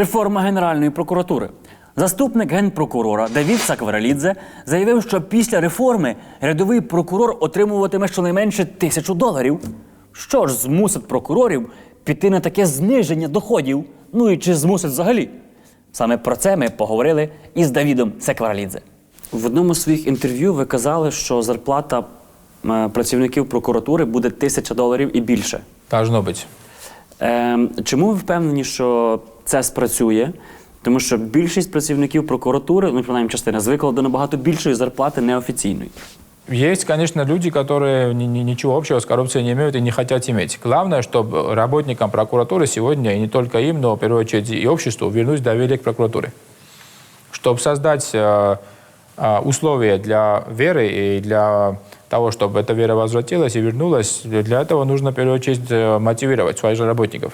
Реформа Генеральної прокуратури. Заступник генпрокурора Давід Сакварелідзе заявив, що після реформи рядовий прокурор отримуватиме щонайменше тисячу доларів. Що ж змусить прокурорів піти на таке зниження доходів? Ну і чи змусить взагалі? Саме про це ми поговорили із Давідом Секварелідзе. В одному з своїх інтерв'ю ви казали, що зарплата е, працівників прокуратури буде тисяча доларів і більше. Должно быть. Ем, чому ви впевнені, що це спрацює? Тому що більшість працівників прокуратури, ну принаймні частина, звикла до набагато більшої зарплати неофіційної. Есть, конечно, люди, которые ни- ни- ничего общего с коррупцией не имеют и не хотят иметь. Главное, чтобы работникам прокуратуры сегодня, и не только им, но в первую очередь и обществу, вернуть доверие к прокуратуре. Чтобы создать э, э, условия для веры и для того, чтобы эта вера возвратилась и вернулась, для этого нужно в первую очередь э, мотивировать своих же работников.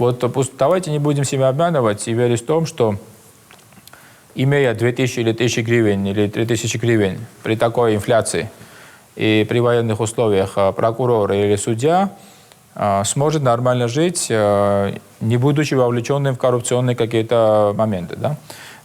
Вот давайте не будем себя обманывать и верить в том, что имея 2000 или 1000 гривен или 3000 гривен при такой инфляции и при военных условиях э, прокурор или судья э, сможет нормально жить, э, не будучи вовлеченным в коррупционные какие-то моменты. Да?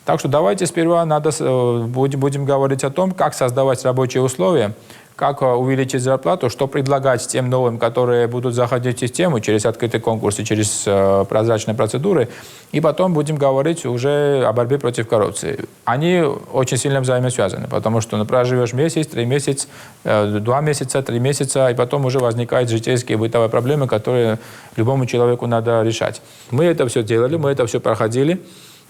Так что давайте сперва надо, э, будем говорить о том, как создавать рабочие условия, как э, увеличить зарплату, что предлагать тем новым, которые будут заходить в систему через открытый конкурс и через э, прозрачные процедуры. И потом будем говорить уже о борьбе против коррупции. Они очень сильно взаимосвязаны, потому что ну, проживешь месяц, три месяца, э, два месяца, три месяца, и потом уже возникают житейские бытовые проблемы, которые любому человеку надо решать. Мы это все делали, мы это все проходили.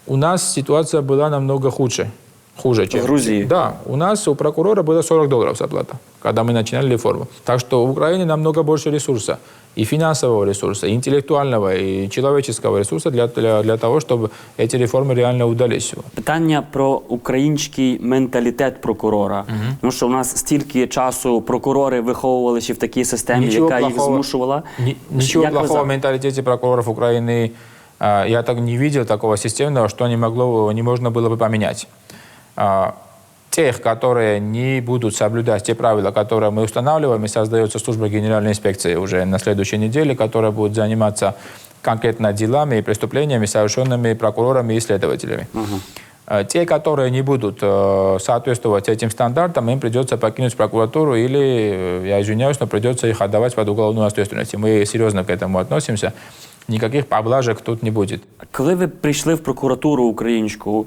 У нас ситуация была намного хуже Хуже, чем В Грузии? Да, у нас у прокурора было 40 долларов зарплата, когда мы начинали реформу. Так что в Украине намного больше ресурса. И финансового ресурса, и интеллектуального, и человеческого ресурса для, для, для того, чтобы эти реформы реально удались. Питання про український менталітет прокурора. Тому що у нас стільки часу прокурори виховувалися в такій системі, Нічого яка їх плохого- змушувала. Ни- ничего Як ви плохого за- в менталитете прокуроров Украины а, я так не видел такого системного, что не могло, не можно было бы поменять. А, Тех, которые не будут соблюдать те правила, которые мы устанавливаем, и создается служба Генеральной инспекции уже на следующей неделе, которая будет заниматься конкретно делами и преступлениями, совершенными прокурорами и следователями. Э, Те, которые не будут э, соответствовать этим стандартам, им придется покинуть прокуратуру или, э, я извиняюсь, но придется их отдавать под уголовную ответственность. И мы серьезно к этому относимся. Никаких поблажек тут не будет. Коли ви прийшли в прокуратуру українську,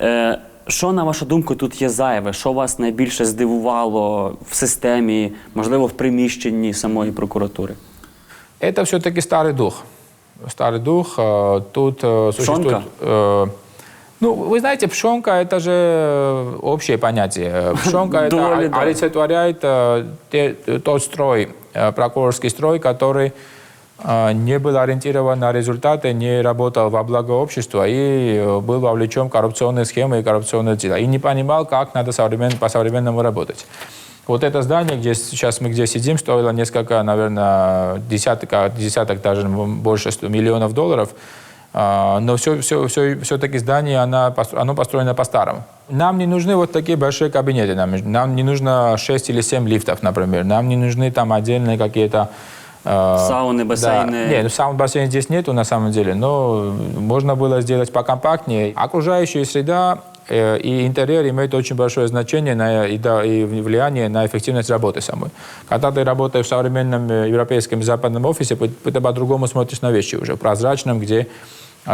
е, що на вашу думку тут є зайве? Що вас найбільше здивувало в системі, можливо, в приміщенні самої прокуратури? Это все-таки старый дух. Старый дух. э, Тут э, существует... э, Ну, вы знаете, пшонка – это же э, общее понятие. Пшонка – Доли, это да. олицетворяет э, те- тот строй, э, прокурорский строй, который э, не был ориентирован на результаты, не работал во благо общества и э, был вовлечен в коррупционные схемы и коррупционные дела. И не понимал, как надо современ- по-современному работать. Вот это здание, где сейчас мы где сидим, стоило несколько, наверное, десяток, десяток даже больше 100 миллионов долларов. А, Но все, все, все, все-таки здание, оно, оно построено по-старому. Нам не нужны вот такие большие кабинеты. Нам, нам не нужно 6 или 7 лифтов, например. Нам не нужны там отдельные какие-то... э, Сауны, бассейны. Да. Нет, ну, саун бассейн здесь нету на самом деле, но можно было сделать покомпактнее. Окружающая среда э, и интерьер имеют очень большое значение на, и, да, и влияние на эффективность работы самой. Когда ты работаешь в современном э, европейском западном офисе, ты, по-другому смотришь на вещи уже, прозрачном, где а,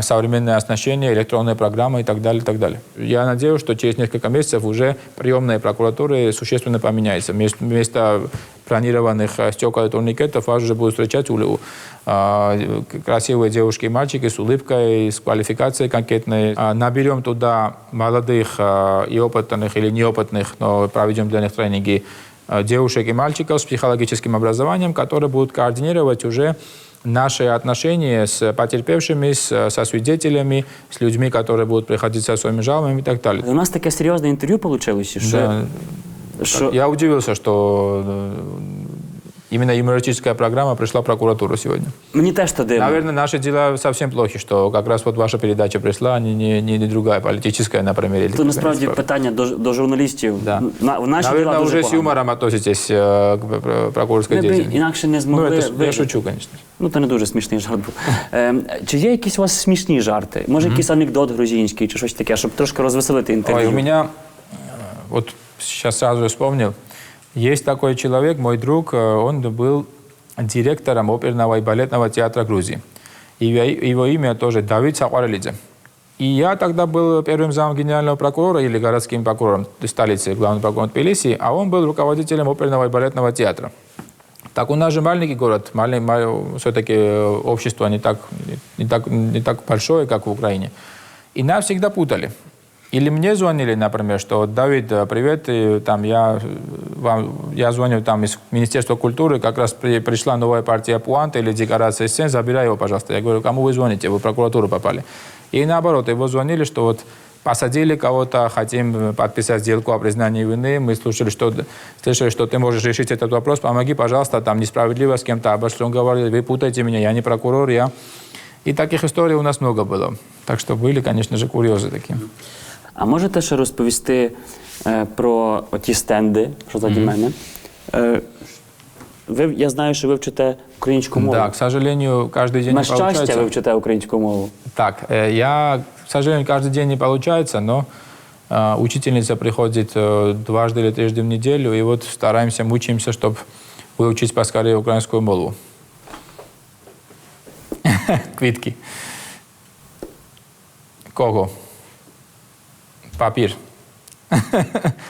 современное оснащение, электронные программы и так далее, и так далее. Я надеюсь, что через несколько месяцев уже приемные прокуратуры существенно поменяются. Вместо, планированных э, стекол и турникетов вас уже будут встречать улю- а, красивые девушки и мальчики с улыбкой, с квалификацией конкретной. А, Наберем туда молодых а, и опытных или неопытных, но проведем для них тренинги а, девушек и мальчиков с психологическим образованием, которые будут координировать уже наши отношения с потерпевшими, с- со свидетелями, с людьми, которые будут приходить со своими жалобами и так далее. У нас таке серйозне інтерв'ю вийшло, що, Да. що Я удивился, что э, именно юмористическая программа пришла в прокуратуру сегодня. Мені теж то дивно. Наверное, наши дела совсем плохи, что как раз вот ваша передача пришла, а не, не, не, не другая, политическая, например. Или Тут какая-нибудь насправді про- питання до, до журналістів. Да. На, в наші Наверное, діла дуже уже с погано. юмором относитесь э, к пр- прокурорской Ми б деятельности. інакше не Ну, змогли. это ж- я вижити. шучу, конечно. Ну, це не дуже смішний жарт був. Ем, чи є якісь у вас смішні жарти? Може, якийсь анекдот грузинський чи щось таке, щоб трошки розвеселити інтерв'ю? Ой, у меня, э, вот сейчас сразу же вспомнил, есть такой человек, мой друг, э, он был директором оперного и балетного театра Грузии. И его- имя тоже Давид Сакварелидзе. И я тогда был первым замом генерального прокурора или городским прокурором столицы, главным прокурором Тбилиси, а он был руководителем оперного и балетного театра. Так у нас же маленький город, все-таки общество не так, не, так, не так большое, как в Украине. И нас всегда путали. Или мне звонили, например, что Давид, э, привет, там я, э, вам, я звоню там из Министерства культуры, как раз при- пришла новая партия Пуанта или декорация сцен, забирай его, пожалуйста. Я говорю, кому вы звоните? Вы в прокуратуру попали. И наоборот, его звонили, что вот посадили кого-то, хотим подписать сделку о признании вины, мы слушали, что, слышали, что ты можешь решить этот вопрос, помоги, пожалуйста, там несправедливо с кем-то обошлен, говорили, вы путаете меня, я не прокурор, я... И таких историй у нас много было. Так что были, конечно же, курьезы такие. А можете ще розповісти е, про ті стенди, що заді мене? Е, ви, я знаю, що ви вчите українську мову. Да, к сожалению, каждый день На не щастя, получается. ви вчите українську мову. Так, э, я, к сожалению, каждый день не получается, но э, учительница приходит э, дважды или трижды в неделю, и вот стараемся, мучаемся, чтобы выучить поскорее украинскую мову. Квитки. Кого? Папір.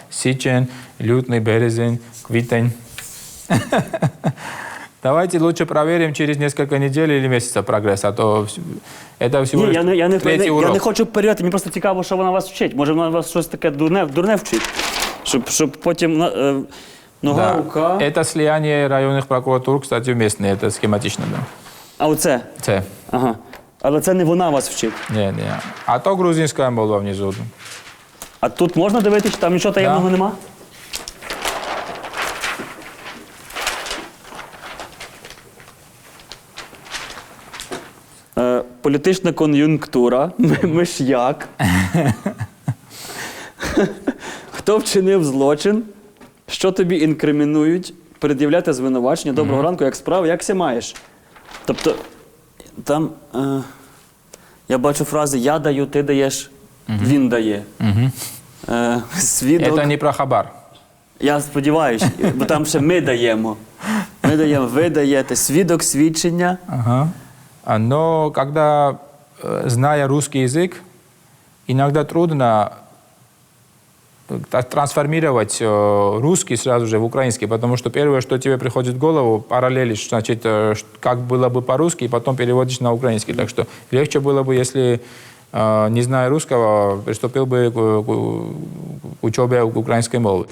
Січень, лютний, березень, квітень. Давайте лучше проверим через несколько недель или месяцев прогресс, а то вс- это всего Ні, лишь я не, я, не, третий я, урок. не хочу перевіряти, мені просто цікаво, що вона вас вчить. Може, вона вас щось таке дурне, дурне вчить. Щоб, щоб потім на- е, нога, Да. рука. Это слияние районных прокуратур, кстати, вместные, это схематично, да. А оце. Це. Ага. Але це не вона вас вчить. Не, не. А то грузинская мова внизу. А тут можна дивитися, там нічого таємного нема? Е, політична кон'юнктура, миш'як. Хто вчинив злочин? Що тобі інкримінують? Пред'являти звинувачення. Доброго ранку, як справа, як ся маєш? Тобто, там е, я бачу фрази Я даю, ти даєш, він дає. Е, свідок. Это не про хабар. Я сподіваюся, бо там ще ми даємо. Ми даємо, ви даєте свідок, свідчення. Ага. А, Но когда, э, зная русский язык, иногда трудно э, так трансформировать э, русский сразу же в украинский, потому что первое, что тебе приходит в голову, параллелишь, значит, э, ш- как было бы по-русски, и потом переводишь на украинский. Так что легче было бы, если, э, не зная русского, приступил бы к учебе украинской мовы.